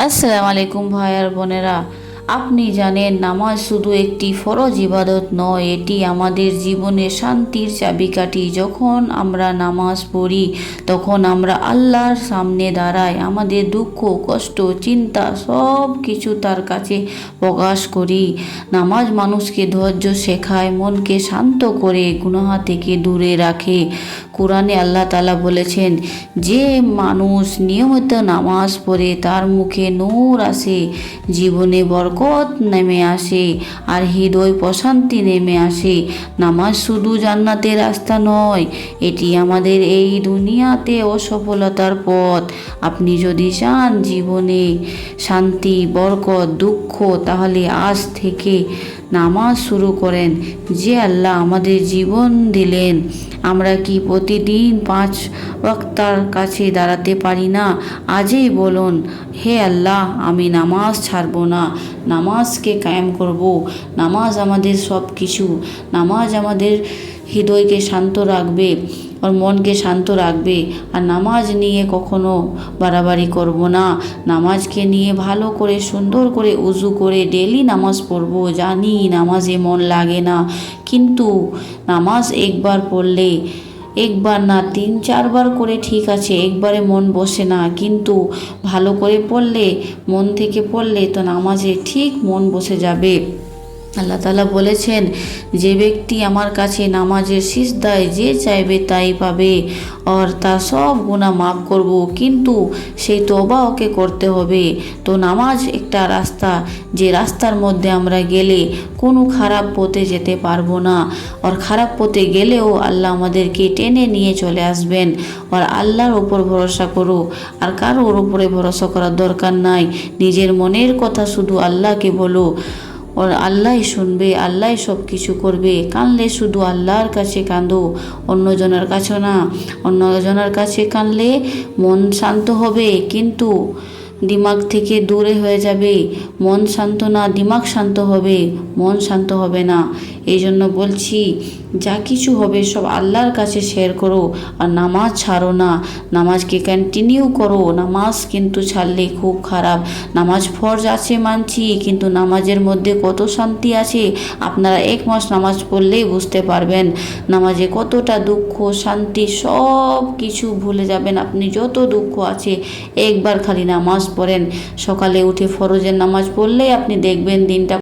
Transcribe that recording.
আসসালামু আলাইকুম ভাই আর বোনেরা আপনি জানেন, নামাজ শুধু একটি ফরজ ইবাদত নয়, এটি আমাদের জীবনে শান্তির চাবিকাঠি। যখন আমরা নামাজ পড়ি, তখন আমরা আল্লাহর সামনে দাঁড়াই, আমাদের দুঃখ, কষ্ট, চিন্তা সব কিছু তার কাছে প্রকাশ করি। নামাজ মানুষকে ধৈর্য শেখায়, মনকে শান্ত করে, গুনাহা থেকে দূরে রাখে। কোরআনে আল্লাহ তালা বলেছেন, যে মানুষ নিয়মিত নামাজ পড়ে, তার মুখে নূর আসে। জীবনে বরকত নেমে আসে, আর হৃদয় প্রশান্তি নেমে আসে। নামাজ শুধু জান্নাতের রাস্তা নয়, এটি আমাদের এই দুনিয়াতে অসফলতার পথ। আপনি যদি চান জীবনে শান্তি, বরকত, দুঃখ, তাহলে আজ থেকে নামাজ শুরু করেন। যে আল্লাহ আমাদের জীবন দিলেন আমরা কি প্রতিদিন পাঁচ বক্তার কাছে দাঁড়াতে পারি না? আজই বলুন, হে আল্লাহ, আমি নামাজ ছাড়ব না। নামাজকে কায়েম করব। নামাজ আমাদের সব কিছু নামাজ আমাদের হৃদয়কে শান্ত রাখবে আর মনকে শান্ত রাখবে। আর নামাজ নিয়ে কখনো বাড়াবাড়ি করব না। নামাজকে নিয়ে ভালো করে, সুন্দর করে উজু করে ডেলি নামাজ পড়ব। জানি নামাজে মন লাগে না। কিন্তু নামাজ একবার পড়লে, একবার না, তিন, চারবার করে ঠিক আছে, একবারে মন বসে না। কিন্তু ভালো করে পড়লে, মন থেকে পড়লে তো নামাজে ঠিক মন বসে যাবে। আল্লাহ তালা বলেছেন, যে ব্যক্তি আমার কাছে নামাজের শীষ দেয় যে চাইবে তাই পাবে, আর তার সব গুণা মাফ করব, কিন্তু সেই তোবা ওকে করতে হবে। তো নামাজ একটা রাস্তা, যে রাস্তার মধ্যে আমরা গেলে কোনো খারাপ পথে যেতে পারব না, আর খারাপ পথে গেলেও আল্লাহ আমাদেরকে টেনে নিয়ে চলে আসবেন, আর আল্লাহর উপর ভরসা করো আর কারোর উপরে ভরসা করার দরকার নাই, নিজের মনের কথা শুধু আল্লাহকে বলো। ওর আল্লাহই শুনবে আল্লাহই সব কিছু করবে। কানলে শুধু আল্লাহর কাছে কাঁদো, অন্যজনের কাছে না। অন্যজনের কাছে কানলে মন শান্ত হবে। কিন্তু দিমাগ থেকে দূরে হয়ে যাবে। মন শান্ত না, দিমাগ শান্ত হবে। মন শান্ত হবে না। এই জন্য বলছি, যা কিছু হবে সব আল্লাহর কাছে শেয়ার করো আর নামাজ ছাড়ো না। নামাজকে কন্টিনিউ করো। নামাজ কিন্তু ছাড়লে খুব খারাপ। নামাজ ফরজ আছে মানছি, কিন্তু নামাজের মধ্যে কত শান্তি আছে আপনারা এক মাস নামাজ পড়লেই বুঝতে পারবেন। নামাজে কতটা দুঃখ, শান্তি সব কিছু ভুলে যাবেন। আপনি যত দুঃখ আছে, একবার খালি নামাজ পড়েন। সকালে উঠে ফরজের নামাজ পড়লেই আপনি দেখবেন দিনটা